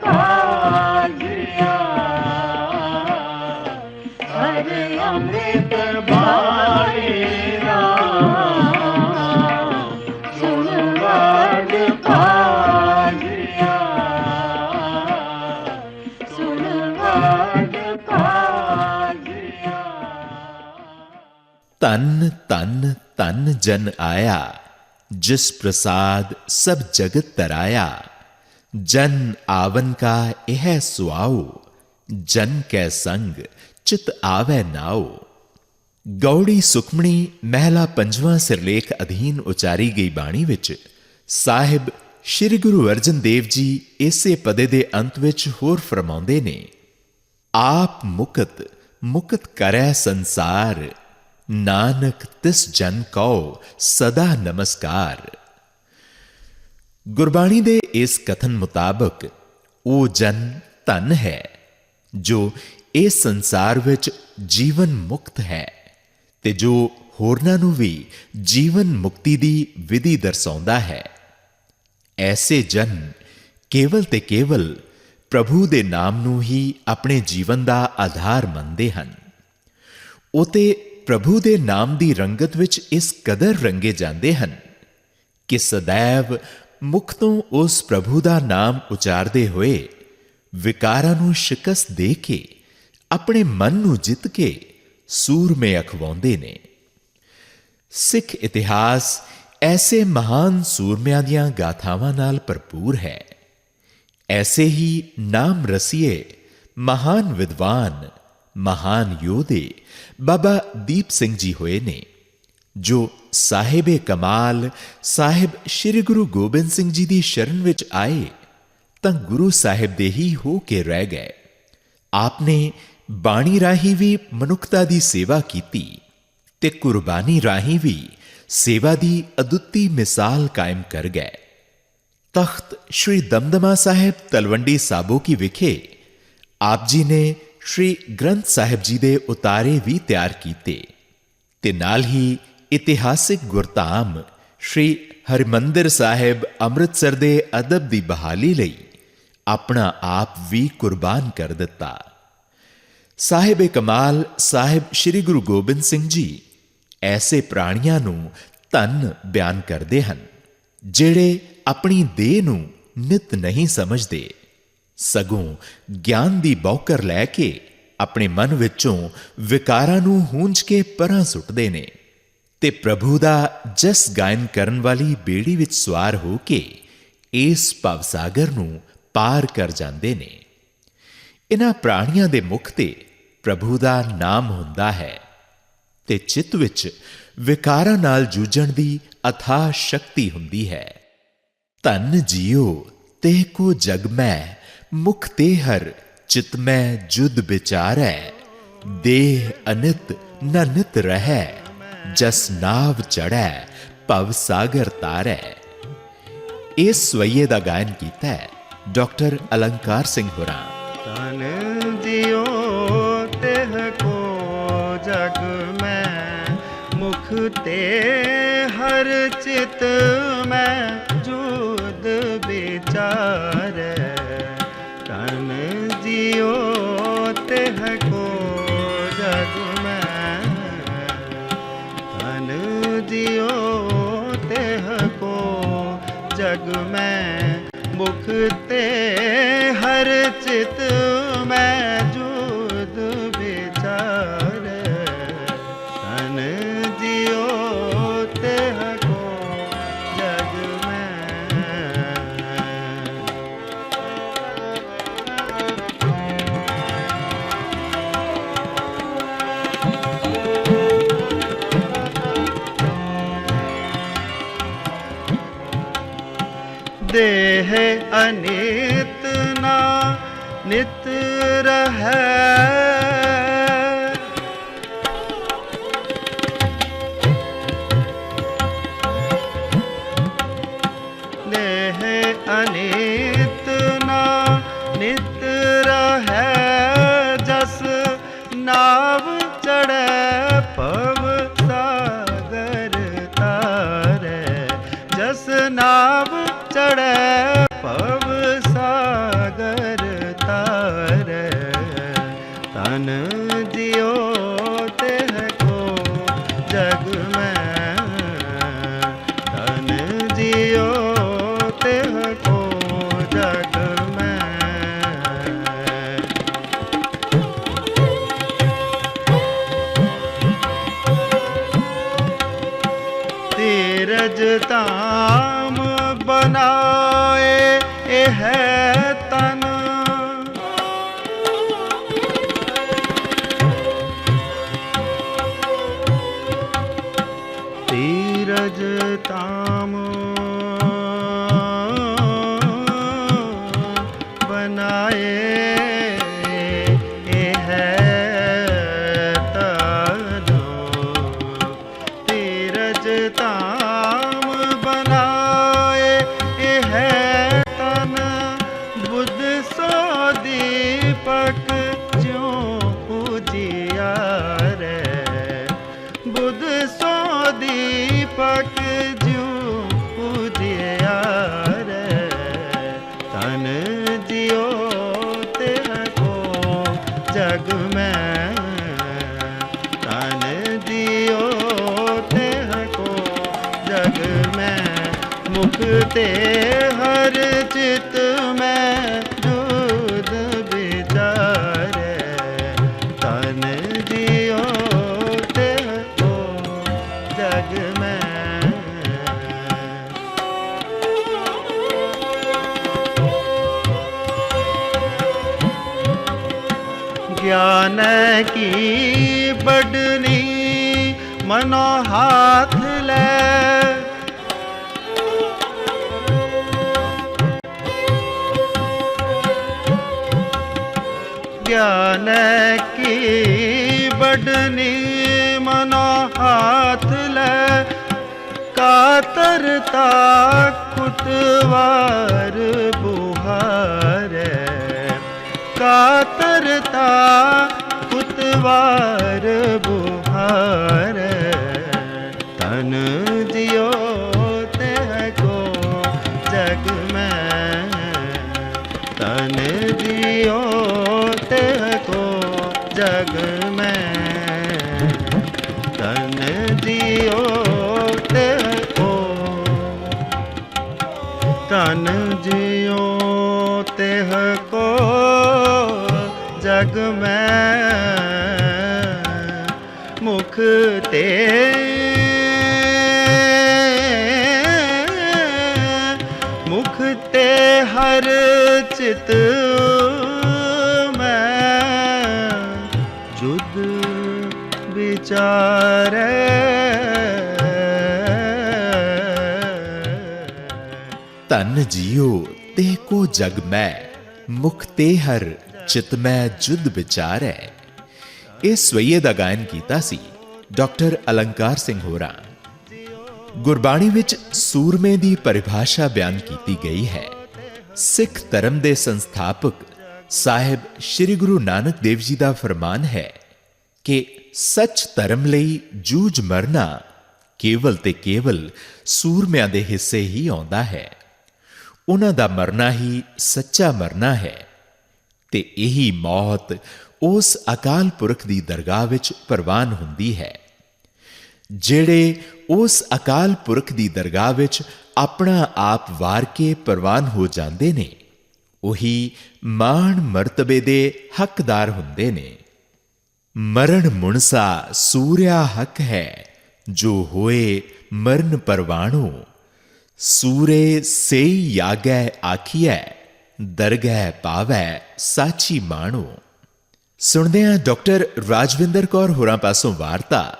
ਕਾਜਿਆ ਹਰ ਅੰਮ੍ਰਿਤ ਬਾਣੀ ਰਾਮ ਸੁਣ ਵਡ ਕਾਜਿਆ ਸੁਣ ਵਡ ਕਾਜਿਆ ਤਨ ਤਨ ਤਨ ਜਨ ਆਇਆ ਜਿਸ ਪ੍ਰਸਾਦ ਸਭ ਜਗਤ ਤਰਾਇਆ ਆਵਨ ਕਾ ਇਹ ਸੁਆਉ, ਜਨ ਕੈ ਸੰਗ ਚਿਤ ਆਵੈ ਨਾਉ। ਗੌੜੀ ਸੁਖਮਣੀ ਮਹਿਲਾ ਪੰਜਵਾਂ ਸਿਰਲੇਖ ਅਧੀਨ ਉਚਾਰੀ ਗਈ ਬਾਣੀ ਵਿੱਚ, ਸਾਹਿਬ ਸ੍ਰੀ ਗੁਰੂ ਅਰਜਨ ਦੇਵ ਜੀ ਇਸੇ ਪਦੇ ਦੇ ਅੰਤ ਵਿੱਚ ਹੋਰ ਫਰਮਾਉਂਦੇ ਨੇ, ਆਪ ਮੁਕਤ ਮੁਕਤ ਕਰੈ ਸੰਸਾਰ, ਨਾਨਕ ਤਿਸ ਜਨ ਕਉ, ਸਦਾ ਨਮਸਕਾਰ। ਗੁਰਬਾਣੀ ਦੇ ਇਸ ਕਥਨ ਮੁਤਾਬਕ ਉਹ ਜਨ ਧਨ ਹੈ, ਜੋ ਇਸ ਸੰਸਾਰ ਵਿੱਚ ਜੀਵਨ ਮੁਕਤ ਹੈ ਤੇ ਜੋ ਹੋਰਨਾਂ ਨੂੰ ਵੀ ਜੀਵਨ ਮੁਕਤੀ ਦੀ ਵਿਧੀ ਦਰਸਾਉਂਦਾ ਹੈ। ਐਸੇ ਜਨ ਕੇਵਲ ਤੇ ਕੇਵਲ ਪ੍ਰਭੂ ਦੇ ਨਾਮ ਨੂੰ ਹੀ ਆਪਣੇ ਜੀਵਨ ਦਾ ਆਧਾਰ ਮੰਨਦੇ ਹਨ। ਉਹ ਤੇ ਪ੍ਰਭੂ ਦੇ ਨਾਮ ਦੀ ਰੰਗਤ ਵਿੱਚ ਇਸ ਕਦਰ ਰੰਗੇ ਜਾਂਦੇ ਹਨ ਕਿ ਸदैव ਮੁਖ ਤੋਂ ਉਸ ਪ੍ਰਭੂ ਦਾ ਨਾਮ ਉਚਾਰਦੇ ਹੋਏ ਵਿਕਾਰਾਂ ਨੂੰ ਸ਼ਿਕਸਤ ਦੇ ਕੇ ਆਪਣੇ ਮਨ ਨੂੰ ਜਿੱਤ ਕੇ ਸੂਰਮੇ ਅਖਵਾਉਂਦੇ ਨੇ। ਸਿੱਖ ਇਤਿਹਾਸ ਐਸੇ ਮਹਾਨ ਸੂਰਮਿਆਂ ਦੀਆਂ ਗਾਥਾਵਾਂ ਨਾਲ ਭਰਪੂਰ ਹੈ। ਐਸੇ ਹੀ ਨਾਮ ਰਸੀਏ ਮਹਾਨ ਵਿਦਵਾਨ, ਮਹਾਨ ਯੋਧੇ ਬਾਬਾ ਦੀਪ ਸਿੰਘ ਜੀ ਹੋਏ ਨੇ। ਜੋ ਸਾਹਿਬੇ ਕਮਾਲ, ਸਾਹਿਬ ਸ੍ਰੀ ਗੁਰੂ ਗੋਬਿੰਦ ਸਿੰਘ ਜੀ ਦੀ ਸ਼ਰਨ ਵਿੱਚ ਆਏ, ਤਾਂ ਗੁਰੂ ਸਾਹਿਬ ਦੇ ਹੀ ਹੋ ਕੇ ਰਹਿ ਗਏ। ਆਪਨੇ ਬਾਣੀ ਰਾਹੀਂ ਵੀ ਮਨੁੱਖਤਾ ਦੀ ਸੇਵਾ ਕੀਤੀ ਤੇ ਕੁਰਬਾਨੀ ਰਾਹੀਂ ਵੀ ਸੇਵਾ ਦੀ ਅਦੁੱਤੀ ਮਿਸਾਲ ਕਾਇਮ ਕਰ ਗਏ। ਤਖਤ ਸ਼੍ਰੀ ਦਮਦਮਾ ਸਾਹਿਬ ਤਲਵੰਡੀ ਸਾਬੋ ਕੀ ਵਿਖੇ ਆਪ ਜੀ ਨੇ ਸ਼੍ਰੀ ਗ੍ਰੰਥ ਸਾਹਿਬ ਜੀ ਦੇ ਉਤਾਰੇ ਵੀ ਤਿਆਰ ਕੀਤੇ ਤੇ ਨਾਲ ਹੀ ਇਤਿਹਾਸਿਕ ਗੁਰਧਾਮ ਸ਼੍ਰੀ ਹਰਿਮੰਦਰ ਸਾਹਿਬ ਅੰਮ੍ਰਿਤਸਰ ਦੇ ਅਦਬ ਦੀ ਬਹਾਲੀ ਲਈ ਆਪਣਾ ਆਪ ਵੀ ਕੁਰਬਾਨ ਕਰ ਦਿੱਤਾ। ਸਾਹਿਬ ਕਮਾਲ, ਸਾਹਿਬ ਸ੍ਰੀ ਗੁਰੂ ਗੋਬਿੰਦ ਸਿੰਘ ਜੀ ਐਸੇ ਪ੍ਰਾਣੀਆਂ ਨੂੰ ਧਨ ਬਿਆਨ ਕਰਦੇ ਹਨ, ਜਿਹੜੇ ਆਪਣੀ ਦੇਹ ਨੂੰ ਨਿਤ ਨਹੀਂ ਸਮਝਦੇ। ਸਗੋਂ ਗਿਆਨ ਦੀ ਬੌਕਰ ਲੈ ਕੇ ਆਪਣੇ ਮਨ ਵਿੱਚੋਂ ਵਿਕਾਰਾਂ ਨੂੰ ਹੂੰਝ ਕੇ ਪਰਾਂ ਸੁੱਟਦੇ ਨੇ। ਤੇ ਪ੍ਰਭੂ ਦਾ ਜਸ ਗਾਇਨ ਕਰਨ ਵਾਲੀ ਬੇੜੀ ਵਿੱਚ ਸਵਾਰ ਹੋ ਕੇ ਇਸ ਭਵਸਾਗਰ ਨੂੰ ਪਾਰ ਕਰ ਜਾਂਦੇ ਨੇ। ਇਹਨਾਂ ਪ੍ਰਾਣੀਆਂ ਦੇ ਮੁਖ ਤੇ ਪ੍ਰਭੂ ਦਾ ਨਾਮ ਹੁੰਦਾ ਹੈ ਤੇ ਚਿੱਤ ਵਿੱਚ ਵਿਕਾਰਾਂ ਨਾਲ ਜੂਝਣ ਦੀ ਅਥਾ ਸ਼ਕਤੀ ਹੁੰਦੀ ਹੈ। ਧਨ ਜੀਓ ਤੇ ਕੋ ਜਗ ਮੈਂ, ਮੁਖ ਤੇ ਹਰ ਚਿਤ ਮੈਂ ਜੁਦ ਵਿਚਾਰੈ, ਦੇਹ ਅਨਿਤ ਨਨਿਤ ਨਿਤ ਰਹੈ। ਜਸ ਨਾਵ ਚੜੈ ਭਵ ਸਾਗਰ ਤਾਰੈ। ਇਸ ਸਵਈਏ ਦਾ ਗਾਇਨ ਕੀਤਾ ਹੈ ਡਾਕਟਰ ਅਲੰਕਾਰ ਸਿੰਘ ਹੋਰਾਂ। ਤਨ ਦਿਓ ਤਿਹ ਕੋ ਜਗ ਮੈਂ, ਮੁਖ ਤੇ ਹਰ ਚਿਤ ਮੈਂ, ਜੁਦ ਵਿਚਾਰੈ। ਤਨ ਦਿਓ ਤਿਹ ਮੈਂ ਮੁਖ ਤੇ ਦੇਹ ਅਨਿਤ ਨਾ ਨਿਤ ਰਹੈ ਕੀ ਬੜਨੀ ਮਨਾ ਹੱਥ ਲੈ ਕਾਤਰ ਤਾ ਕੁਤਵਾਰ ਬੁਹਾਰੇ ਕਾਤਰਤਾ ਕੁਤਵਾਰ ਬੁਹਾਰੇ ਤਨ ਦਿਓ ਤੇ ਕੋ ਜਗ ਮੈਂ ਤਨ ਦਿਓ जग में तन दियो ते ओ तन जियो तेह को जग में मुख ते मुख ते हर चित ਧਨ ਜੀਓ ਤੇ ਕੋ ਜਗ ਮੈਂ, ਮੁਖ ਤੇ ਹਰ ਚਿਤ ਮੈਂ ਜੁਦ ਵਿਚਾਰੈ। ਇਹ ਸਵਈਏ ਦਾ ਗਾਇਨ ਕੀਤਾ ਸੀ ਡਾਕਟਰ ਅਲੰਕਾਰ ਸਿੰਘ ਹੋਰਾਂ। ਗੁਰਬਾਣੀ ਵਿੱਚ ਸੂਰਮੇ ਦੀ ਪਰਿਭਾਸ਼ਾ ਬਿਆਨ ਕੀਤੀ ਗਈ ਹੈ। ਸਿੱਖ ਧਰਮ ਦੇ ਸੰਸਥਾਪਕ ਸਾਹਿਬ ਸ੍ਰੀ ਗੁਰੂ ਨਾਨਕ ਦੇਵ ਜੀ ਦਾ ਫਰਮਾਨ ਹੈ ਕਿ ਸੱਚ ਧਰਮ ਲਈ ਜੂਝ ਮਰਨਾ ਕੇਵਲ ਤੇ ਕੇਵਲ ਸੂਰਮਿਆਂ ਦੇ ਹਿੱਸੇ ਹੀ ਆਉਂਦਾ ਹੈ। ਉਹਨਾਂ ਦਾ ਮਰਨਾ ਹੀ ਸੱਚਾ ਮਰਨਾ ਹੈ ਤੇ ਇਹੀ ਮੌਤ ਉਸ ਅਕਾਲ ਪੁਰਖ ਦੀ ਦਰਗਾਹ ਵਿੱਚ ਪ੍ਰਵਾਨ ਹੁੰਦੀ ਹੈ। ਜਿਹੜੇ ਉਸ ਅਕਾਲ ਪੁਰਖ ਦੀ ਦਰਗਾਹ ਵਿੱਚ ਆਪਣਾ ਆਪ ਵਾਰ ਕੇ ਪ੍ਰਵਾਨ ਹੋ ਜਾਂਦੇ ਨੇ, ਉਹੀ ਮਾਣ ਮਰਤਬੇ ਦੇ ਹੱਕਦਾਰ ਹੁੰਦੇ ਨੇ। ਮਰਨ ਮੁਨਸਾ ਸੂਰਿਆ ਹੱਕ ਹੈ, ਜੋ ਹੋਏ ਮਰਨ ਪਰਵਾਣੋ। ਸੂਰੇ ਸੇਈ ਯਾਗੈ ਆਖੀਐ, ਦਰਗਹਿ ਪਾਵੈ ਸਾਚੀ ਮਾਣੋ। ਸੁਣਦੇ ਹਾਂ ਡਾਕਟਰ ਰਾਜਵਿੰਦਰ ਕੌਰ ਹੋਰਾਂ ਪਾਸੋਂ ਵਾਰਤਾ,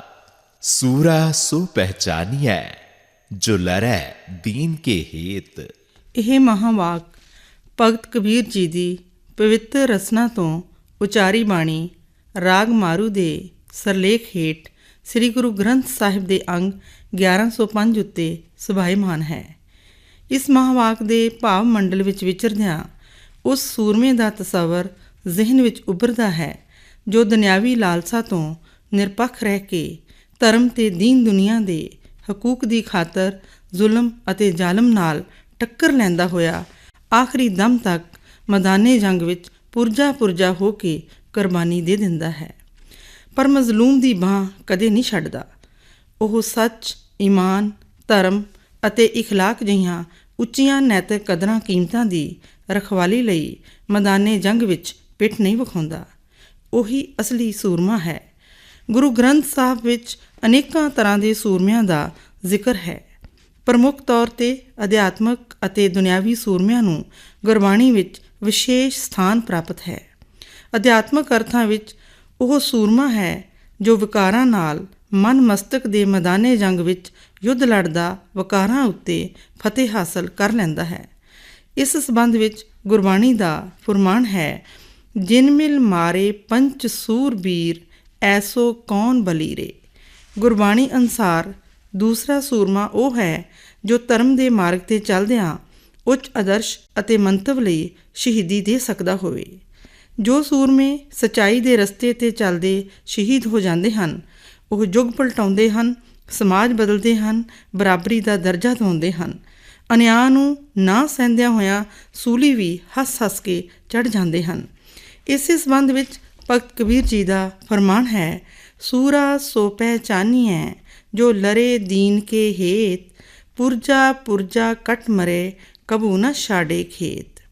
ਸੂਰਾ ਸੋ ਪਹਿਚਾਨੀਐ, ਜੋ ਲਰੈ ਦੀਨ ਕੇ ਹੇਤ। ਇਹ ਮਹਾਵਾਕ ਭਗਤ ਕਬੀਰ ਜੀ ਦੀ ਪਵਿੱਤਰ ਰਸਨਾ ਤੋਂ ਉਚਾਰੀ ਬਾਣੀ ਰਾਗ ਮਾਰੂ ਦੇ ਸਰਲੇਖ ਹੇਠ ਸ੍ਰੀ ਗੁਰੂ ਗ੍ਰੰਥ ਸਾਹਿਬ ਦੇ ਅੰਗ 1105 ਉੱਤੇ ਸੁਭਾਇਮਾਨ ਹੈ। ਇਸ ਮਹਾਵਾਕ ਦੇ ਭਾਵ ਮੰਡਲ ਵਿੱਚ ਵਿਚਰਦਿਆਂ ਉਸ ਸੂਰਮੇ ਦਾ ਤਸਵਰ ਜ਼ਿਹਨ ਵਿੱਚ ਉੱਭਰਦਾ ਹੈ, ਜੋ ਦੁਨਿਆਵੀ ਲਾਲਸਾ ਤੋਂ ਨਿਰਪੱਖ ਰਹਿ ਕੇ ਧਰਮ ਤੇ ਦੀਨ ਦੁਨੀਆ ਦੇ ਹਕੂਕ ਦੀ ਖਾਤਰ ਜ਼ੁਲਮ ਅਤੇ ਜ਼ਾਲਮ ਨਾਲ ਟੱਕਰ ਲੈਂਦਾ ਹੋਇਆ ਆਖਰੀ ਦਮ ਤੱਕ ਮੈਦਾਨੇ ਜੰਗ ਵਿੱਚ ਪੁਰਜਾ ਪੁਰਜਾ ਹੋ ਕੇ ਕੁਰਬਾਨੀ ਦੇ ਦਿੰਦਾ ਹੈ। ਪਰ ਮਜ਼ਲੂਮ ਦੀ ਬਾਹ ਕਦੇ ਨਹੀਂ ਛੱਡਦਾ। ਉਹ ਸੱਚ, ਈਮਾਨ, ਧਰਮ ਅਤੇ ਇਖਲਾਕ ਜਿਹੀਆਂ ਉੱਚੀਆਂ ਨੈਤਿਕ ਕਦਰਾਂ ਕੀਮਤਾਂ ਦੀ ਰਖਵਾਲੀ ਲਈ ਮੈਦਾਨੇ ਜੰਗ ਵਿੱਚ ਪਿੱਠ ਨਹੀਂ ਵਿਖਾਉਂਦਾ। ਉਹੀ ਅਸਲੀ ਸੂਰਮਾ ਹੈ। ਗੁਰੂ ਗ੍ਰੰਥ ਸਾਹਿਬ ਵਿੱਚ ਅਨੇਕਾਂ ਤਰ੍ਹਾਂ ਦੇ ਸੂਰਮਿਆਂ ਦਾ ਜ਼ਿਕਰ ਹੈ। ਪ੍ਰਮੁੱਖ ਤੌਰ ਤੇ ਅਧਿਆਤਮਕ ਅਤੇ ਦੁਨਿਆਵੀ ਸੂਰਮਿਆਂ ਨੂੰ ਗੁਰਬਾਣੀ ਵਿੱਚ ਵਿਸ਼ੇਸ਼ ਸਥਾਨ ਪ੍ਰਾਪਤ ਹੈ। ਅਧਿਆਤਮਕ ਅਰਥਾਂ ਵਿੱਚ ਉਹ ਸੂਰਮਾ ਹੈ, ਜੋ ਵਿਕਾਰਾਂ ਨਾਲ ਮਨ ਮਸਤਕ ਦੇ ਮੈਦਾਨੇ ਜੰਗ ਵਿੱਚ ਯੁੱਧ ਲੜਦਾ ਵਿਕਾਰਾਂ ਉੱਤੇ ਫਤਿਹ ਹਾਸਲ ਕਰ ਲੈਂਦਾ ਹੈ। ਇਸ ਸਬੰਧ ਵਿੱਚ ਗੁਰਬਾਣੀ ਦਾ ਫੁਰਮਾਨ ਹੈ, ਜਿਨ ਮਿਲ ਮਾਰੇ ਪੰਚ ਸੂਰਬੀਰ, ਐਸੋ ਕੌਣ ਬਲੀਰੇ? ਗੁਰਬਾਣੀ ਅਨਸਾਰ ਦੂਸਰਾ ਸੂਰਮਾ ਉਹ ਹੈ, ਜੋ ਧਰਮ ਦੇ ਮਾਰਗ ਤੇ ਚੱਲਦਿਆਂ ਉੱਚ ਆਦਰਸ਼ ਅਤੇ ਮੰਤਵ ਲਈ ਸ਼ਹੀਦੀ ਦੇ ਸਕਦਾ ਹੋਵੇ। ਜੋ ਸੂਰਮੇ ਸਚਾਈ ਦੇ ਰਸਤੇ ਤੇ ਚੱਲਦੇ ਸ਼ਹੀਦ ਹੋ ਜਾਂਦੇ ਹਨ, ਉਹ ਯੁੱਗ ਪਲਟਾਉਂਦੇ ਹਨ, ਸਮਾਜ ਬਦਲਦੇ ਹਨ, ਬਰਾਬਰੀ ਦਾ ਦਰਜਾ ਦਿਵਾਉਂਦੇ ਹਨ। ਅਨਿਆਂ ਨੂੰ ਨਾ ਸਹਿੰਦਿਆਂ ਹੋਇਆਂ ਸੂਲੀ ਵੀ ਹੱਸ-ਹੱਸ ਕੇ ਚੜ ਜਾਂਦੇ ਹਨ। ਇਸੇ ਸੰਬੰਧ ਵਿੱਚ ਭਗਤ ਕਬੀਰ ਜੀ ਦਾ ਫਰਮਾਨ ਹੈ, ਸੂਰਾ ਸੋ ਪਹਿਚਾਨੀਐ, ਜੋ ਲਰੇ ਦੀਨ ਕੇ ਹੇਤ, ਪੁਰਜਾ ਪੁਰਜਾ ਕਟ ਮਰੇ, ਕਬੂ ਨਾ ਛਾੜੇ ਖੇਤ।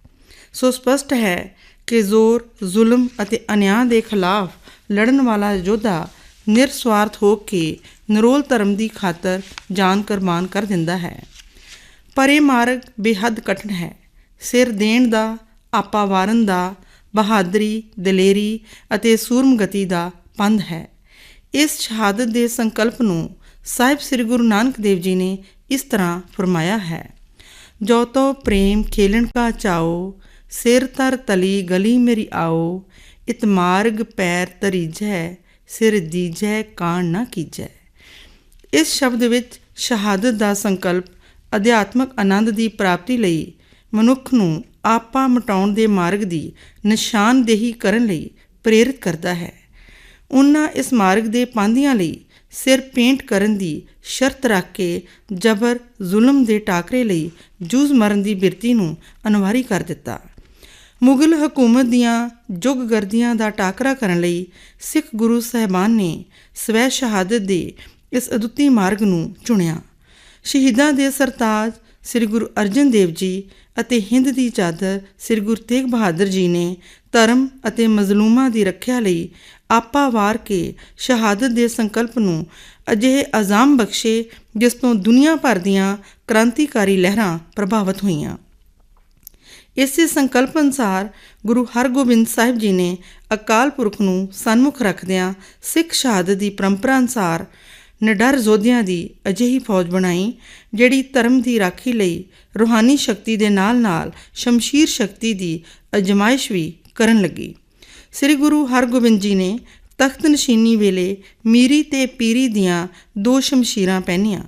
ਸੋ ਸਪਸ਼ਟ ਹੈ ਕਿ ਜ਼ੋਰ, ਜ਼ੁਲਮ ਅਤੇ ਅਨਿਆਂ ਦੇ ਖਿਲਾਫ ਲੜਨ ਵਾਲਾ ਯੋਧਾ ਨਿਰਸਵਾਰਥ ਹੋ ਕੇ ਨਿਰੋਲ ਧਰਮ ਦੀ ਖਾਤਰ ਜਾਨ ਕੁਰਬਾਨ ਕਰ ਦਿੰਦਾ ਹੈ। ਪਰ ਇਹ ਮਾਰਗ ਬੇਹੱਦ ਕਠਿਨ ਹੈ। ਸਿਰ ਦੇਣ ਦਾ, ਆਪਾ ਵਾਰਨ ਦਾ, ਬਹਾਦਰੀ, ਦਲੇਰੀ ਅਤੇ ਸੂਰਮਗਤੀ ਦਾ ਪੰਧ ਹੈ। ਇਸ ਸ਼ਹਾਦਤ ਦੇ ਸੰਕਲਪ ਨੂੰ ਸਾਹਿਬ ਸ੍ਰੀ ਗੁਰੂ ਨਾਨਕ ਦੇਵ ਜੀ ਨੇ ਇਸ ਤਰ੍ਹਾਂ ਫਰਮਾਇਆ ਹੈ, ਜੋ ਤੋ ਪ੍ਰੇਮ ਖੇਲਣ ਕਾ ਚਾਓ ਸਿਰ ਤਰ ਤਲੀ ਗਲੀ ਮੇਰੀ ਆਓ, ਇਤ ਮਾਰਗ ਪੈਰ ਤਰੀਜੈ ਸਿਰ ਦੀਜੈ ਕਾਣ ਨਾ ਕੀਜੈ। ਇਸ ਸ਼ਬਦ ਵਿੱਚ ਸ਼ਹਾਦਤ ਦਾ ਸੰਕਲਪ ਅਧਿਆਤਮਕ ਆਨੰਦ ਦੀ ਪ੍ਰਾਪਤੀ ਲਈ ਮਨੁੱਖ ਨੂੰ ਆਪਾ ਮਟਾਉਣ ਦੇ ਮਾਰਗ ਦੀ ਨਿਸ਼ਾਨਦੇਹੀ ਕਰਨ ਲਈ ਪ੍ਰੇਰਿਤ ਕਰਦਾ ਹੈ। ਉਹਨਾਂ ਇਸ ਮਾਰਗ ਦੇ ਪਾਂਧਿਆਂ ਲਈ ਸਿਰ ਪੇਂਟ ਕਰਨ ਦੀ ਸ਼ਰਤ ਰੱਖ ਕੇ ਜਬਰ ਜ਼ੁਲਮ ਦੇ ਟਾਕਰੇ ਲਈ ਜੂਜ਼ ਮਰਨ ਦੀ ਬਿਰਤੀ ਨੂੰ ਅਨਵਾਰੀ ਕਰ ਦਿੱਤਾ। ਮੁਗਲ ਹਕੂਮਤ ਦੀਆਂ ਜੁਗਗਰਦੀਆਂ ਦਾ ਟਾਕਰਾ ਕਰਨ ਲਈ ਸਿੱਖ ਗੁਰੂ ਸਹਿਬਾਨ ਨੇ ਸਵੈ ਸ਼ਹਾਦਤ ਦੇ ਇਸ ਅਦੁੱਤੀ ਮਾਰਗ ਨੂੰ ਚੁਣਿਆ। ਸ਼ਹੀਦਾਂ ਦੇ ਸਰਤਾਜ ਸ੍ਰੀ ਗੁਰੂ ਅਰਜਨ ਦੇਵ ਜੀ ਅਤੇ ਹਿੰਦ ਦੀ ਚਾਦਰ ਸ੍ਰੀ ਗੁਰੂ ਤੇਗ ਬਹਾਦਰ ਜੀ ਨੇ ਧਰਮ ਅਤੇ ਮਜ਼ਲੂਮਾਂ ਦੀ ਰੱਖਿਆ ਲਈ ਆਪਾ ਵਾਰ ਕੇ ਸ਼ਹਾਦਤ ਦੇ ਸੰਕਲਪ ਨੂੰ ਅਜਿਹੇ ਅਜ਼ਾਮ ਬਖਸ਼ੇ ਜਿਸ ਤੋਂ ਦੁਨੀਆ ਭਰ ਦੀਆਂ ਕ੍ਰਾਂਤੀਕਾਰੀ ਲਹਿਰਾਂ ਪ੍ਰਭਾਵਿਤ ਹੋਈਆਂ। ਇਸੇ ਸੰਕਲਪ ਅਨੁਸਾਰ ਗੁਰੂ ਹਰਗੋਬਿੰਦ ਸਾਹਿਬ ਜੀ ਨੇ ਅਕਾਲ ਪੁਰਖ ਨੂੰ ਸਨਮੁਖ ਰੱਖਦਿਆਂ ਸਿੱਖ ਸ਼ਹਾਦਤ ਦੀ ਪਰੰਪਰਾ ਅਨੁਸਾਰ ਨਿਡਰ ਯੋਧਿਆਂ ਦੀ ਅਜਿਹੀ ਫੌਜ ਬਣਾਈ, ਜਿਹੜੀ ਧਰਮ ਦੀ ਰਾਖੀ ਲਈ ਰੂਹਾਨੀ ਸ਼ਕਤੀ ਦੇ ਨਾਲ-ਨਾਲ ਸ਼ਮਸ਼ੀਰ ਸ਼ਕਤੀ ਦੀ ਅਜਮਾਇਸ਼ ਵੀ ਕਰਨ ਲੱਗੀ। ਸ੍ਰੀ ਗੁਰੂ ਹਰਗੋਬਿੰਦ ਜੀ ਨੇ ਤਖਤ ਨਸ਼ੀਨੀ ਵੇਲੇ ਮੀਰੀ ਤੇ ਪੀਰੀ ਦੀਆਂ ਦੋ ਸ਼ਮਸ਼ੀਰਾਂ ਪਹਿਨੀਆਂ।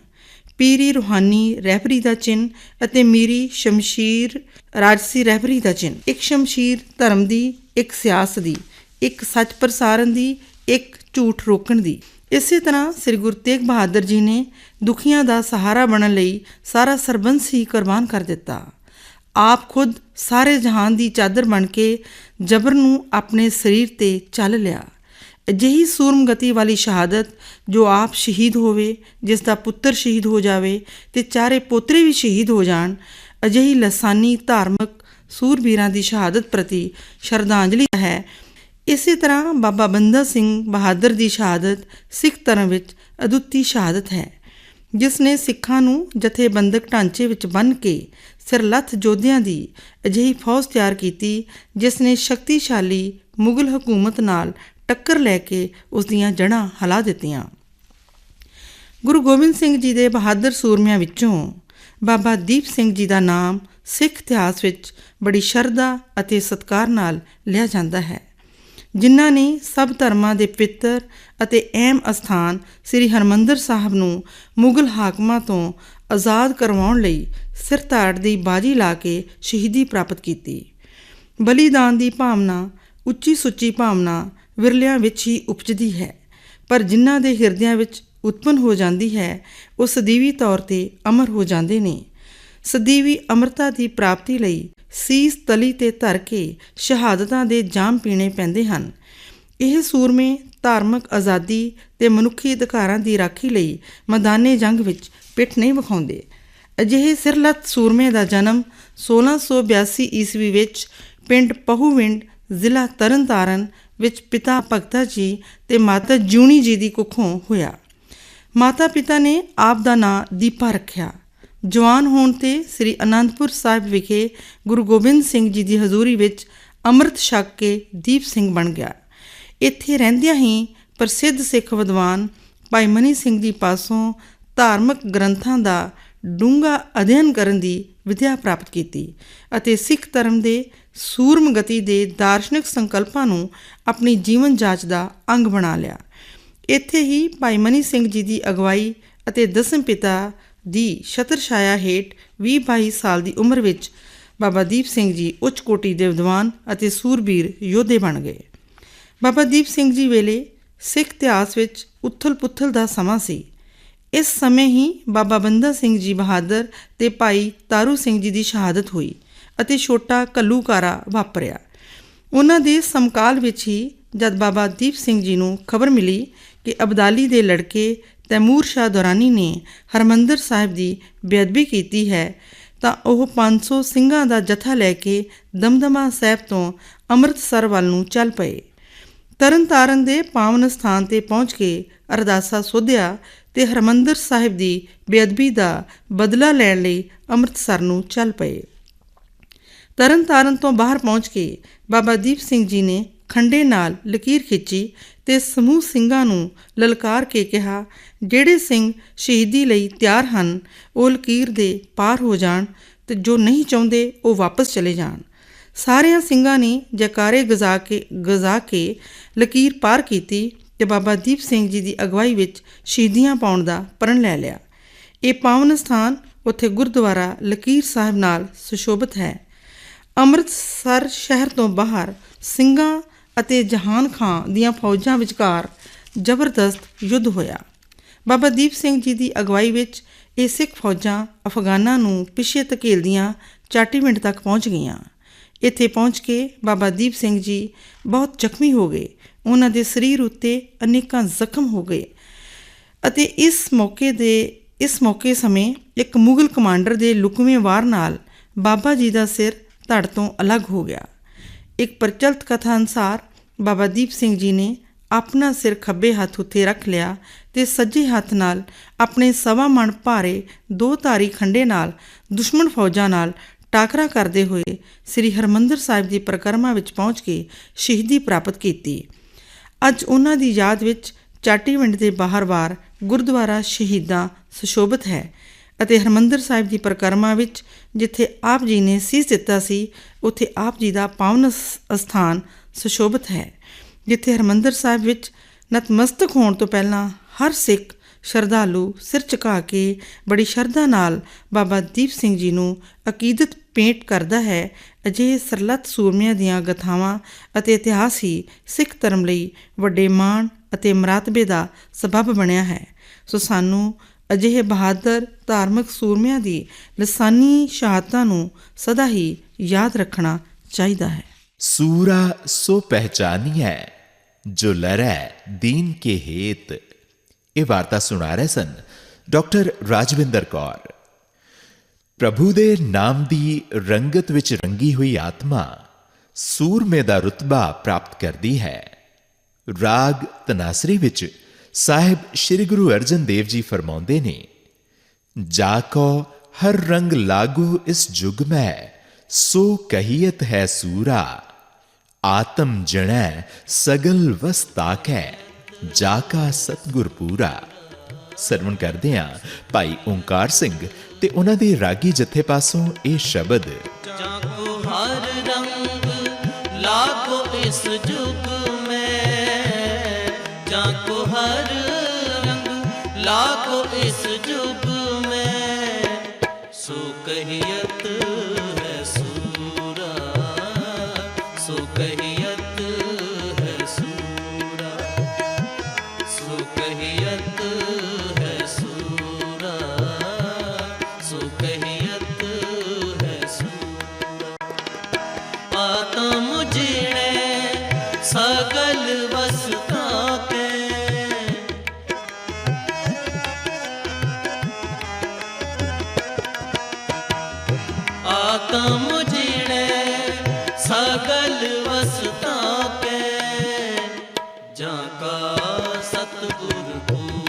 ਪੀਰੀ ਰੂਹਾਨੀ ਰਹਿਬਰੀ ਦਾ ਚਿੰਨ ਅਤੇ ਮੀਰੀ ਸ਼ਮਸ਼ੀਰ, ਰਾਜਸੀ ਰਹਿਬਰੀ ਦਾ ਚਿੰਨ। ਇੱਕ ਸ਼ਮਸ਼ੀਰ ਧਰਮ ਦੀ, ਇੱਕ ਸਿਆਸਤ ਦੀ, ਇੱਕ ਸੱਚ ਪ੍ਰਸਾਰਨ ਦੀ, ਇੱਕ ਝੂਠ ਰੋਕਣ ਦੀ। ਇਸੇ ਤਰ੍ਹਾਂ ਸ੍ਰੀ ਗੁਰੂ ਤੇਗ ਬਹਾਦਰ ਜੀ ਨੇ ਦੁਖੀਆਂ ਦਾ ਸਹਾਰਾ ਬਣਨ ਲਈ ਸਾਰਾ ਸਰਬੰਸ ਹੀ ਕੁਰਬਾਨ ਕਰ ਦਿੱਤਾ। ਆਪ ਖੁਦ ਸਾਰੇ ਜਹਾਨ ਦੀ ਚਾਦਰ ਬਣ ਕੇ ਜਬਰ ਨੂੰ ਆਪਣੇ ਸਰੀਰ ਤੇ ਚੱਲ ਲਿਆ। ਅਜਿਹੀ ਸੂਰਮਗਤੀ ਵਾਲੀ ਸ਼ਹਾਦਤ ਜੋ ਆਪ ਸ਼ਹੀਦ ਹੋਵੇ, ਜਿਸ ਦਾ ਪੁੱਤਰ ਸ਼ਹੀਦ ਹੋ ਜਾਵੇ ਤੇ ਚਾਰੇ ਪੋਤਰੇ ਵੀ ਸ਼ਹੀਦ ਹੋ ਜਾਣ, ਅਜਿਹੀ ਲਸਾਨੀ ਧਾਰਮਿਕ ਸੂਰਬੀਰਾਂ ਦੀ ਸ਼ਹਾਦਤ ਪ੍ਰਤੀ ਸ਼ਰਧਾਂਜਲੀ ਹੈ। ਇਸੇ ਤਰ੍ਹਾਂ ਬਾਬਾ ਬੰਦਾ ਸਿੰਘ ਬਹਾਦਰ ਦੀ ਸ਼ਹਾਦਤ ਸਿੱਖ ਧਰਮ ਵਿੱਚ ਅਦੁੱਤੀ ਸ਼ਹਾਦਤ ਹੈ, ਜਿਸ ਨੇ ਸਿੱਖਾਂ ਨੂੰ ਜਥੇਬੰਦਕ ਢਾਂਚੇ ਵਿੱਚ ਬੰਨ੍ਹ ਕੇ ਸਿਰਲੱਥ ਯੋਧਿਆਂ ਦੀ ਅਜਿਹੀ ਫੌਜ ਤਿਆਰ ਕੀਤੀ, ਜਿਸ ਨੇ ਸ਼ਕਤੀਸ਼ਾਲੀ ਮੁਗਲ ਹਕੂਮਤ ਨਾਲ ਟੱਕਰ ਲੈ ਕੇ ਉਸ ਦੀਆਂ ਜੜ੍ਹਾਂ ਹਿਲਾ ਦਿੱਤੀਆਂ। ਗੁਰੂ ਗੋਬਿੰਦ ਸਿੰਘ ਜੀ ਦੇ ਬਹਾਦਰ ਸੂਰਮਿਆਂ ਵਿੱਚੋਂ ਬਾਬਾ ਦੀਪ ਸਿੰਘ ਜੀ ਦਾ ਨਾਮ ਸਿੱਖ ਇਤਿਹਾਸ ਵਿੱਚ ਬੜੀ ਸ਼ਰਧਾ ਅਤੇ ਸਤਿਕਾਰ ਨਾਲ ਲਿਆ ਜਾਂਦਾ ਹੈ, ਜਿਨ੍ਹਾਂ ਨੇ ਸਭ ਧਰਮਾਂ ਦੇ ਪਿੱਤਰ ਅਤੇ ਅਹਿਮ ਅਸਥਾਨ ਸ੍ਰੀ ਹਰਮੰਦਰ ਸਾਹਿਬ ਨੂੰ ਮੁਗਲ ਹਾਕਮਾਂ ਤੋਂ ਆਜ਼ਾਦ ਕਰਵਾਉਣ ਲਈ ਸਿਰ ਸਿਰਤਾੜ ਦੀ ਬਾਜੀ ਲਾ ਕੇ ਸ਼ਹੀਦੀ ਪ੍ਰਾਪਤ ਕੀਤੀ। ਬਲੀਦਾਨ ਦੀ ਭਾਵਨਾ ਉੱਚੀ ਸੁੱਚੀ ਭਾਵਨਾ ਵਿਰਲਿਆਂ ਵਿੱਚ ਹੀ ਉਪਜਦੀ ਹੈ, ਪਰ ਜਿਨ੍ਹਾਂ ਦੇ ਹਿਰਦਿਆਂ ਵਿੱਚ ਉਤਪਨ ਹੋ ਜਾਂਦੀ ਹੈ, ਉਹ ਸਦੀਵੀ ਤੌਰ ਤੇ ਅਮਰ ਹੋ ਜਾਂਦੇ ਨੇ। ਸਦੀਵੀ ਅਮਰਤਾ ਦੀ ਪ੍ਰਾਪਤੀ ਲਈ ਸੀਸ ਤਲੀ ਤੇ ਧਰ ਕੇ ਸ਼ਹਾਦਤਾਂ ਦੇ ਜਾਮ ਪੀਣੇ ਪੈਂਦੇ ਹਨ। ਇਹ ਸੂਰਮੇ, ਧਾਰਮਿਕ ਆਜ਼ਾਦੀ ਤੇ ਮਨੁੱਖੀ ਅਧਿਕਾਰਾਂ ਦੀ ਰਾਖੀ ਲਈ ਮੈਦਾਨੇ ਜੰਗ ਵਿੱਚ ਪਿੱਠ ਨਹੀਂ ਵਿਖਾਉਂਦੇ। ਅਜਿਹੇ ਸਿਰਲੱਤ ਸੂਰਮੇ ਦਾ ਜਨਮ 1682 ਈਸਵੀ ਵਿੱਚ ਪਿੰਡ ਪਹੂਵਿੰਡ ਜ਼ਿਲ੍ਹਾ ਤਰਨਤਾਰਨ ਵਿੱਚ ਪਿਤਾ ਭਗਤਾ ਜੀ ਤੇ ਮਾਤਾ ਜੂਣੀ ਜੀ ਦੀ ਕੁੱਖੋਂ ਹੋਇਆ। ਮਾਤਾ ਪਿਤਾ ਨੇ ਆਪ ਦਾ ਨਾਂ ਦੀਪਾ ਰੱਖਿਆ। ਜਵਾਨ ਹੋਣ ਤੇ ਸ੍ਰੀ ਅਨੰਦਪੁਰ ਸਾਹਿਬ ਵਿਖੇ ਗੁਰੂ ਗੋਬਿੰਦ ਸਿੰਘ ਜੀ ਦੀ ਹਜ਼ੂਰੀ ਵਿੱਚ ਅੰਮ੍ਰਿਤ ਛਕ ਕੇ ਦੀਪ ਸਿੰਘ ਬਣ ਗਿਆ। ਇੱਥੇ ਰਹਿੰਦਿਆਂ ਹੀ ਪ੍ਰਸਿੱਧ ਸਿੱਖ ਵਿਦਵਾਨ ਭਾਈ ਮਨੀ ਸਿੰਘ ਜੀ ਪਾਸੋਂ ਧਾਰਮਿਕ ਗ੍ਰੰਥਾਂ ਦਾ ਡੂੰਘਾ ਅਧਿਐਨ ਕਰਨ ਦੀ ਵਿਦਿਆ ਪ੍ਰਾਪਤ ਕੀਤੀ ਅਤੇ ਸਿੱਖ ਧਰਮ ਦੇ ਸੂਰਮ ਗਤੀ ਦੇ ਦਾਰਸ਼ਨਿਕ ਸੰਕਲਪਾਂ ਨੂੰ ਆਪਣੀ ਜੀਵਨ ਜਾਂਚ ਦਾ ਅੰਗ ਬਣਾ ਲਿਆ। ਇੱਥੇ ਹੀ ਭਾਈ ਮਨੀ ਸਿੰਘ ਜੀ ਦੀ ਅਗਵਾਈ ਅਤੇ ਦਸਮ ਪਿਤਾ ਦੀ ਛਤਰ ਛਾਇਆ ਹੇਠ 20-22 ਸਾਲ ਦੀ ਉਮਰ ਵਿੱਚ ਬਾਬਾ ਦੀਪ ਸਿੰਘ ਜੀ ਉੱਚ ਕੋਟੀ ਦੇ ਵਿਦਵਾਨ ਅਤੇ ਸੂਰਬੀਰ ਯੋਧੇ ਬਣ ਗਏ। ਬਾਬਾ ਦੀਪ ਸਿੰਘ ਜੀ ਵੇਲੇ ਸਿੱਖ ਇਤਿਹਾਸ ਵਿੱਚ ਉਥਲ-ਪੁਥਲ ਦਾ ਸਮਾਂ ਸੀ। ਇਸ ਸਮੇਂ ਹੀ ਬਾਬਾ ਬੰਦਾ ਸਿੰਘ ਜੀ ਬਹਾਦਰ ਤੇ ਭਾਈ ਤਾਰੂ ਸਿੰਘ ਜੀ ਦੀ ਸ਼ਹਾਦਤ ਹੋਈ। ਅਤੇ ਛੋਟਾ ਕੱਲੂਕਾਰਾ ਵਾਪਰਿਆ। ਉਹਨਾਂ ਦੇ ਸਮਕਾਲ ਵਿੱਚ ਹੀ ਜਦ ਬਾਬਾ ਦੀਪ ਸਿੰਘ ਜੀ ਨੂੰ ਖਬਰ ਮਿਲੀ ਕਿ ਅਬਦਾਲੀ ਦੇ ਲੜਕੇ ਤੈਮੂਰ ਸ਼ਾਹ ਦੌਰਾਨੀ ਨੇ ਹਰਮੰਦਰ ਸਾਹਿਬ ਦੀ ਬੇਅਦਬੀ ਕੀਤੀ ਹੈ, ਤਾਂ ਉਹ 500 ਸਿੰਘਾਂ ਦਾ ਜਥਾ ਲੈ ਕੇ ਦਮਦਮਾ ਸਾਹਿਬ ਤੋਂ ਅੰਮ੍ਰਿਤਸਰ ਵੱਲ ਨੂੰ ਚੱਲ ਪਏ। ਤਰਨਤਾਰਨ ਦੇ ਪਾਵਨ ਸਥਾਨ ਤੇ ਪਹੁੰਚ ਕੇ ਅਰਦਾਸਾ ਸੋਧਿਆ ਤੇ ਹਰਮੰਦਰ ਸਾਹਿਬ ਦੀ ਬੇਅਦਬੀ ਦਾ ਬਦਲਾ ਲੈਣ ਲਈ ਅੰਮ੍ਰਿਤਸਰ ਨੂੰ ਚੱਲ ਪਏ। ਤਰਨਤਾਰਨ ਤੋਂ ਬਾਹਰ ਪਹੁੰਚ ਕੇ ਬਾਬਾ ਦੀਪ ਸਿੰਘ ਜੀ ਨੇ ਖੰਡੇ ਨਾਲ ਲਕੀਰ ਖਿੱਚੀ ਤੇ ਸਮੂਹ ਸਿੰਘਾਂ ਨੂੰ ਲਲਕਾਰ ਕੇ ਕਿਹਾ, ਜਿਹੜੇ ਸਿੰਘ ਸ਼ਹੀਦੀ ਲਈ ਤਿਆਰ ਹਨ, ਉਹ ਲਕੀਰ ਦੇ ਪਾਰ ਹੋ ਜਾਣ ਤੇ ਜੋ ਨਹੀਂ ਚਾਹੁੰਦੇ, ਉਹ ਵਾਪਸ ਚਲੇ ਜਾਣ। ਸਾਰਿਆਂ ਸਿੰਘਾਂ ਨੇ ਜੈਕਾਰੇ ਗਜ਼ਾ ਕੇ ਗਜ਼ਾ ਕੇ ਲਕੀਰ ਪਾਰ ਕੀਤੀ ਤੇ ਬਾਬਾ ਦੀਪ ਸਿੰਘ ਜੀ ਦੀ ਅਗਵਾਈ ਵਿੱਚ ਸ਼ਹੀਦੀਆਂ ਪਾਉਣ ਦਾ ਪ੍ਰਣ ਲੈ ਲਿਆ। ਇਹ ਪਾਵਨ ਸਥਾਨ ਉੱਥੇ ਗੁਰਦੁਆਰਾ ਲਕੀਰ ਸਾਹਿਬ ਨਾਲ ਸੁਸ਼ੋਭਿਤ ਹੈ। ਅੰਮ੍ਰਿਤਸਰ ਸ਼ਹਿਰ ਤੋਂ ਬਾਹਰ ਸਿੰਘਾਂ ਅਤੇ ਜਹਾਨ ਖਾਨ ਦੀਆਂ ਫੌਜਾਂ ਵਿਚਕਾਰ ਜ਼ਬਰਦਸਤ ਯੁੱਧ ਹੋਇਆ। ਬਾਬਾ ਦੀਪ ਸਿੰਘ ਜੀ ਦੀ ਅਗਵਾਈ ਵਿੱਚ ਇਹ ਸਿੱਖ ਫੌਜਾਂ ਅਫਗਾਨਾਂ ਨੂੰ ਪਿੱਛੇ ਧਕੇਲਦੀਆਂ ਚਾਟੀਵਿੰਡ ਤੱਕ ਪਹੁੰਚ ਗਈਆਂ। ਇੱਥੇ ਪਹੁੰਚ ਕੇ ਬਾਬਾ ਦੀਪ ਸਿੰਘ ਜੀ ਬਹੁਤ ਜ਼ਖਮੀ ਹੋ ਗਏ। ਉਹਨਾਂ ਦੇ ਸਰੀਰ ਉੱਤੇ ਅਨੇਕਾਂ ਜ਼ਖਮ ਹੋ ਗਏ ਅਤੇ ਇਸ ਮੌਕੇ ਦੇ, ਇਸ ਮੌਕੇ ਸਮੇਂ ਇੱਕ ਮੁਗਲ ਕਮਾਂਡਰ ਦੇ ਲੁਕਵੇਂ ਵਾਰ ਨਾਲ ਬਾਬਾ ਜੀ ਦਾ ਸਿਰ ਧੜ ਤੋਂ ਅਲੱਗ ਹੋ ਗਿਆ। ਇੱਕ ਪ੍ਰਚਲਿਤ ਕਥਾ ਅਨੁਸਾਰ ਬਾਬਾ ਦੀਪ ਸਿੰਘ ਜੀ ਨੇ ਆਪਣਾ ਸਿਰ ਖੱਬੇ ਹੱਥ ਉੱਤੇ ਰੱਖ ਲਿਆ ਤੇ ਸੱਜੇ ਹੱਥ ਨਾਲ ਆਪਣੇ ਸਵਾ ਮਣ ਭਾਰੇ ਦੋ ਧਾਰੀ ਖੰਡੇ ਨਾਲ, ਦੁਸ਼ਮਣ ਫੌਜਾਂ ਨਾਲ ਟਾਕਰਾ ਕਰਦੇ ਹੋਏ ਸ੍ਰੀ ਹਰਮੰਦਰ ਸਾਹਿਬ ਦੀ ਪ੍ਰਕਰਮਾ ਵਿੱਚ ਪਹੁੰਚ ਕੇ ਸ਼ਹੀਦੀ ਪ੍ਰਾਪਤ ਕੀਤੀ। ਅੱਜ ਉਹਨਾਂ ਦੀ ਯਾਦ ਵਿੱਚ ਚਾਟੀਵਿੰਡ ਦੇ ਬਾਹਰ-ਬਾਰ ਗੁਰਦੁਆਰਾ ਸ਼ਹੀਦਾਂ ਸੁਸ਼ੋਭਿਤ ਹੈ ਅਤੇ ਹਰਮੰਦਰ ਸਾਹਿਬ ਦੀ ਪ੍ਰਕਰਮਾ ਵਿੱਚ ਜਿੱਥੇ ਆਪ ਜੀ ਨੇ ਸੀਸ ਦਿੱਤਾ ਸੀ, ਉੱਥੇ ਆਪ ਜੀ ਦਾ ਪਾਵਨ ਸ- ਅਸਥਾਨ ਸੁਸ਼ੋਭਿਤ ਹੈ, ਜਿੱਥੇ ਹਰਮੰਦਰ ਸਾਹਿਬ ਵਿੱਚ ਨਤਮਸਤਕ ਹੋਣ ਤੋਂ ਪਹਿਲਾਂ ਹਰ ਸਿੱਖ ਸ਼ਰਧਾਲੂ ਸਿਰ ਝੁਕਾ ਕੇ ਬੜੀ ਸ਼ਰਧਾ ਨਾਲ ਬਾਬਾ ਦੀਪ ਸਿੰਘ ਜੀ ਨੂੰ ਅਕੀਦਤ ਪੇਂਟ ਕਰਦਾ ਹੈ, ਅਜਿਹੇ ਸਰਲੱਤ ਸੂਰਮਿਆਂ ਦੀਆਂ ਗਥਾਵਾਂ ਅਤੇ ਇਤਿਹਾਸ ਹੀ ਸਿੱਖ ਧਰਮ ਲਈ ਵੱਡੇ ਮਾਣ ਅਤੇ ਮਰਾਤਬੇ ਦਾ ਸਬਬ ਬਣਿਆ ਹੈ। ਸੋ ਸਾਨੂੰ ਅਜਿਹੇ ਬਹਾਦਰ ਧਾਰਮਿਕ ਸੂਰਮਿਆਂ ਦੀ ਲਸਾਨੀ ਸ਼ਹਾਦਤਾਂ ਨੂੰ ਸਦਾ ਹੀ ਯਾਦ ਰੱਖਣਾ ਚਾਹੀਦਾ ਹੈ। ਸੂਰਾ ਸੋ ਪਹਿਚਾਨੀ ਹੈ, ਜੋ ਲਰੈ ਦੀਨ ਕੇ ਹੇਤ। ਇਹ ਵਾਰਤਾ ਸੁਣਾ ਰਹੇ ਸਨ ਡਾਕਟਰ ਰਾਜਵਿੰਦਰ ਕੌਰ। ਪ੍ਰਭੂ ਦੇ ਨਾਮ ਦੀ ਰੰਗਤ ਵਿੱਚ ਰੰਗੀ ਹੋਈ ਆਤਮਾ ਸੂਰਮੇ ਦਾ ਰਤਬਾ ਪ੍ਰਾਪਤ ਕਰਦੀ ਹੈ। ਰਾਗ ਤਨਾਸਰੀ ਵਿੱਚ ਸਾਹਿਬ ਸ੍ਰੀ ਗੁਰੂ ਅਰਜਨ ਦੇਵ ਜੀ ਫਰਮਾਉਂਦੇ ਨੇ, ਜਾ ਕੋ ਹਰ ਰੰਗ ਲਾਗੂ ਇਸ ਜੁਗ ਮੈਂ, ਸੋ ਕਹੀਤ ਹੈ ਸੂਰਾ, ਆਤਮ ਜਣੈ ਸਗਲ ਵਸਤਾਕੈ ਜਾ ਕਾ ਸਤਗੁਰ ਪੂਰਾ। ਸਰਵਣ ਕਰਦੇ ਆ ਭਾਈ ਓੰਕਾਰ ਸਿੰਘ ਤੇ ਉਹਨਾਂ ਦੇ ਰਾਗੀ ਜਥੇ ਪਾਸੋਂ ਇਹ ਸ਼ਬਦ। ਜਾ ਕੋ ਹਰ ਰੰਗ ਲਾਗੂ ਇਸ ਜੁਗ ਜੁਗ ਮੈਂ ਸੋ ਕਹੀਏ ਸਤਿਗੁਰ ਕੋ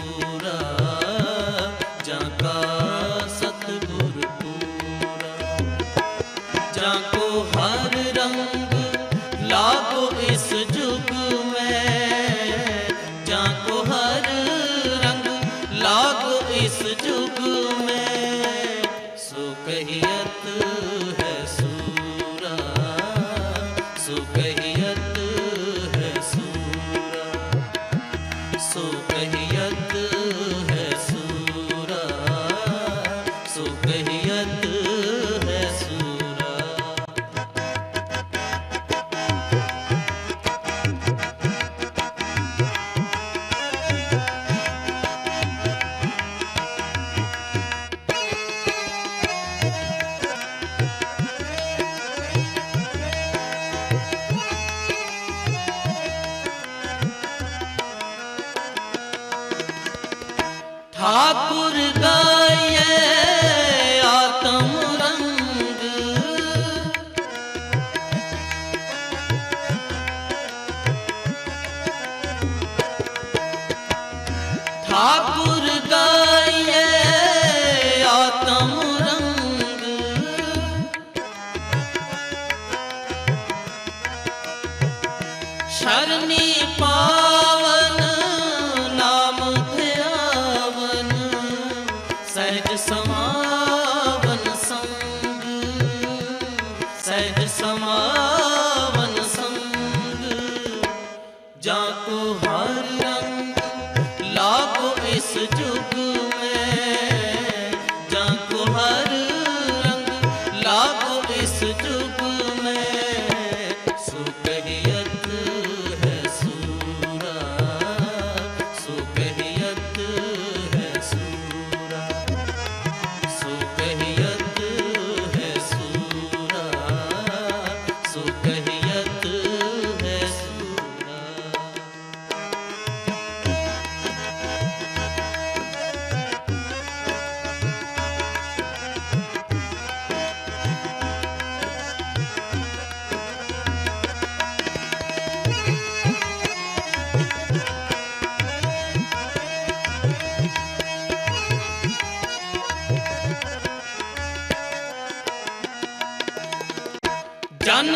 ਇਸ ਜੁਗ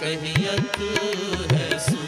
कहियत है सु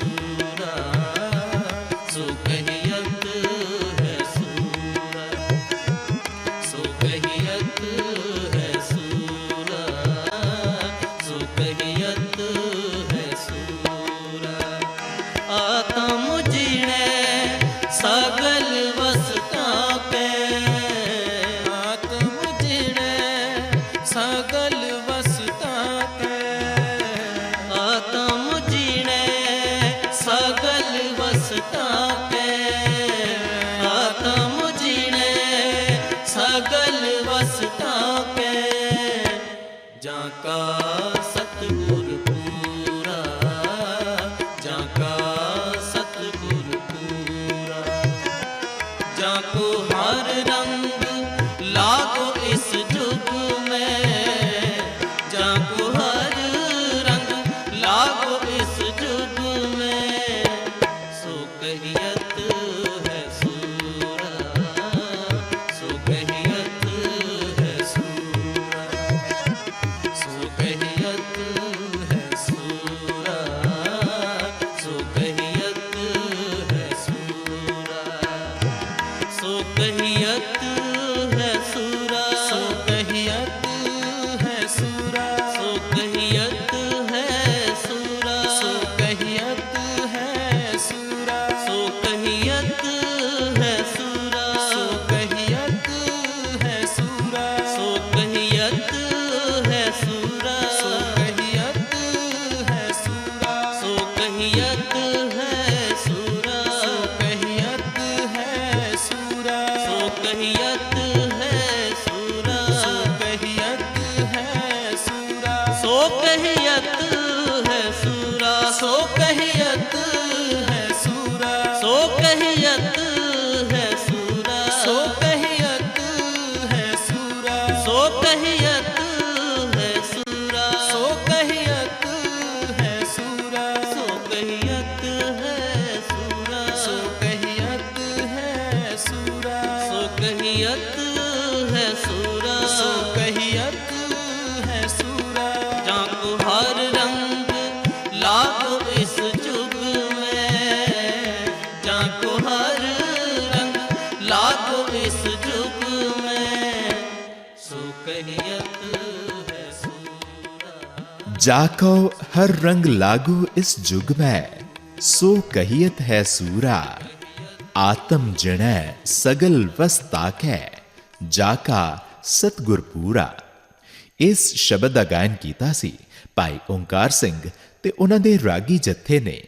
जाको हर रंग लागू इस जुग में सो कहियत है सूरा आत्म जिणय सगल वस ताक है ਜਾਕਾ, ਸਤਗੁਰ ਪੂਰਾ। ਇਸ ਸ਼ਬਦ ਦਾ ਗਾਇਨ ਕੀਤਾ ਸੀ ਭਾਈ ਓੰਕਾਰ ਸਿੰਘ ਤੇ ਉਹਨਾਂ ਦੇ ਰਾਗੀ ਜਥੇ ਨੇ।